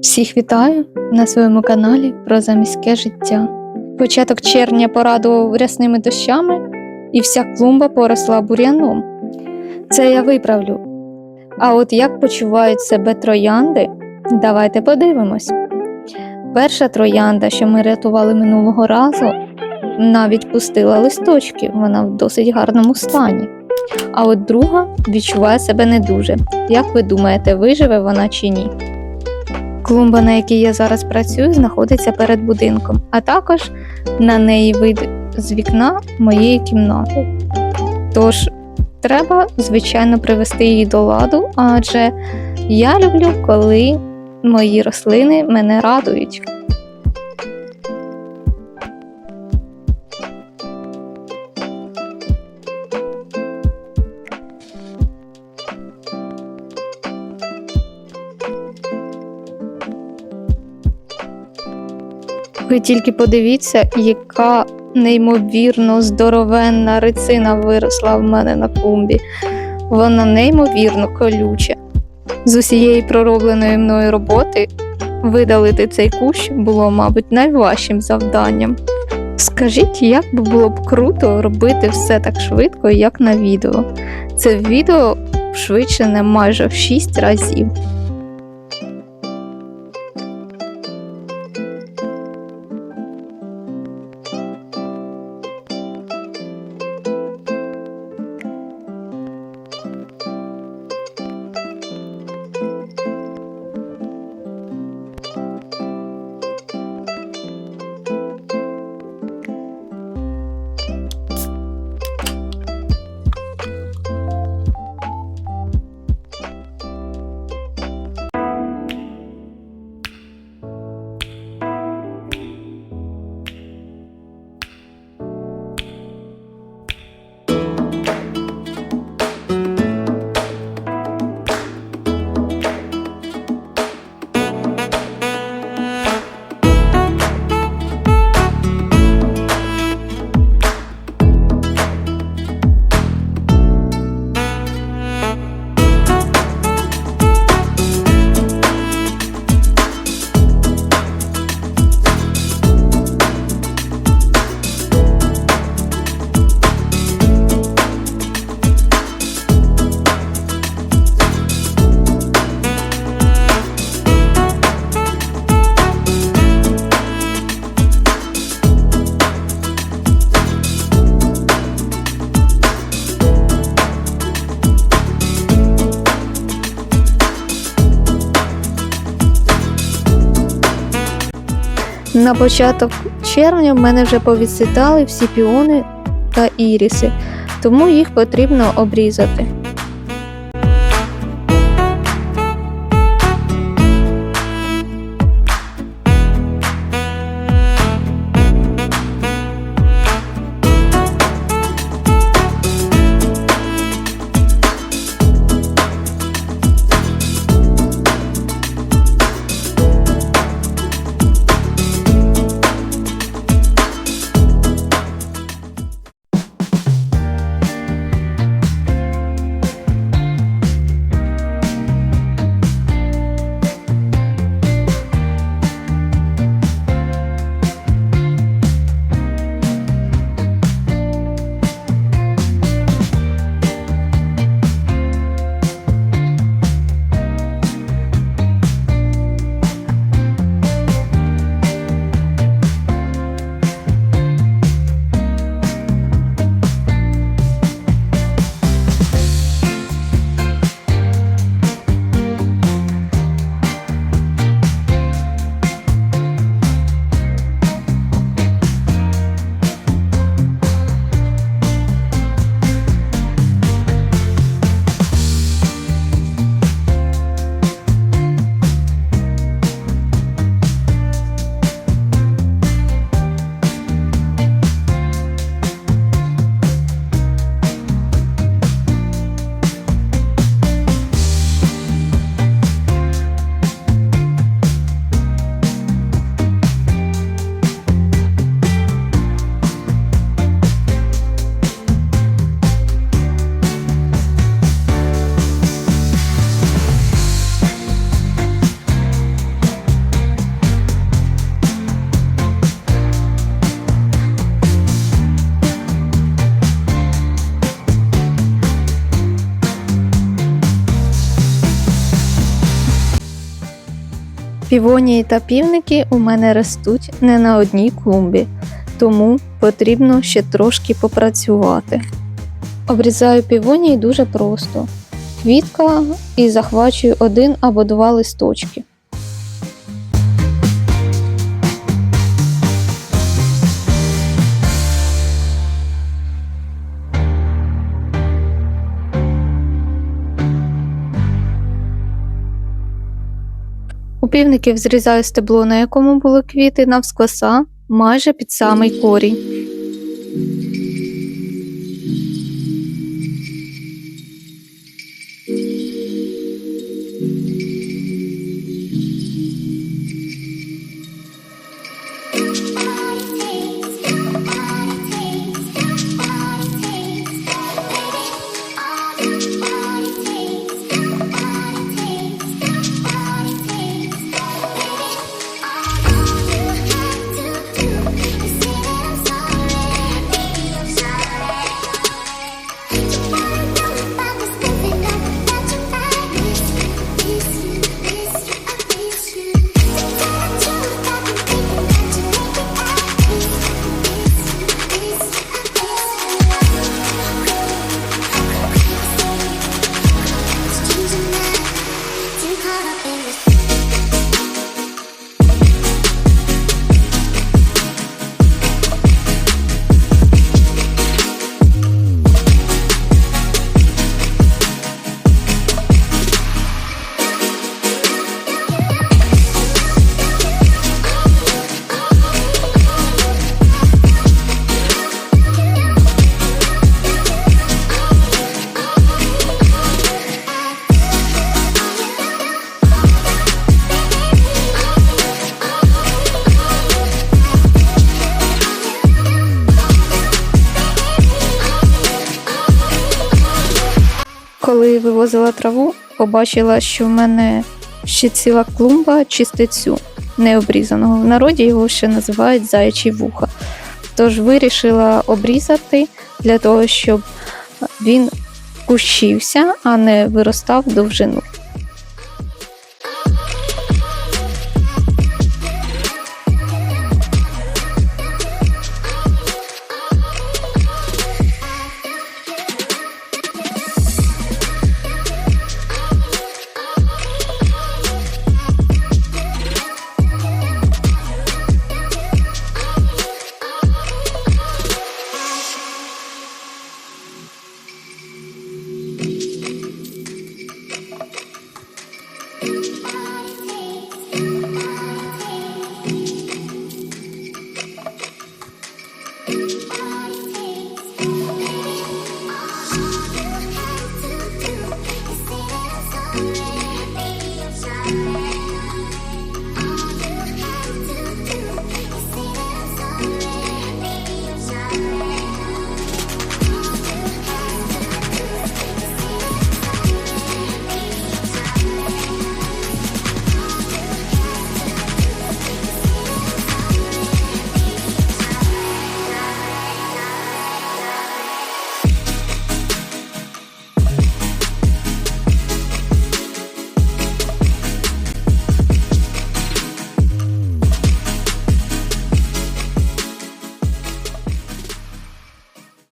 Всіх вітаю на своєму каналі про заміське життя. Початок червня порадував рясними дощами, і вся клумба поросла бур'яном. Це я виправлю. А от як почувають себе троянди, давайте подивимось. Перша троянда, що ми рятували минулого разу, навіть пустила листочки, вона в досить гарному стані. А от друга відчуває себе не дуже. Як ви думаєте, виживе вона чи ні? Клумба, на якій я зараз працюю, знаходиться перед будинком, а також на неї вид з вікна моєї кімнати. Тож треба, звичайно, привести її до ладу, адже я люблю, коли мої рослини мене радують. Ви тільки подивіться, яка неймовірно здоровенна рицина виросла в мене на клумбі. Вона неймовірно колюча. З усієї проробленої мною роботи видалити цей кущ було, мабуть, найважчим завданням. Скажіть, як би було б круто робити все так швидко, як на відео. Це відео швидше не майже в 6 разів. На початок червня в мене вже повідцвітали всі піони та іріси, тому їх потрібно обрізати. Півонії та півники у мене ростуть не на одній клумбі, тому потрібно ще трошки попрацювати. Обрізаю півонії дуже просто. Квітка і захвачую один або два листочки. У півників зрізаю стебло, на якому були квіти, навскоса, майже під самий корінь. Коли вивозила траву, побачила, що в мене ще ціла клумба чистецю необрізаного. В народі його ще називають заячі вуха. Тож вирішила обрізати для того, щоб він кущився, а не виростав довжину.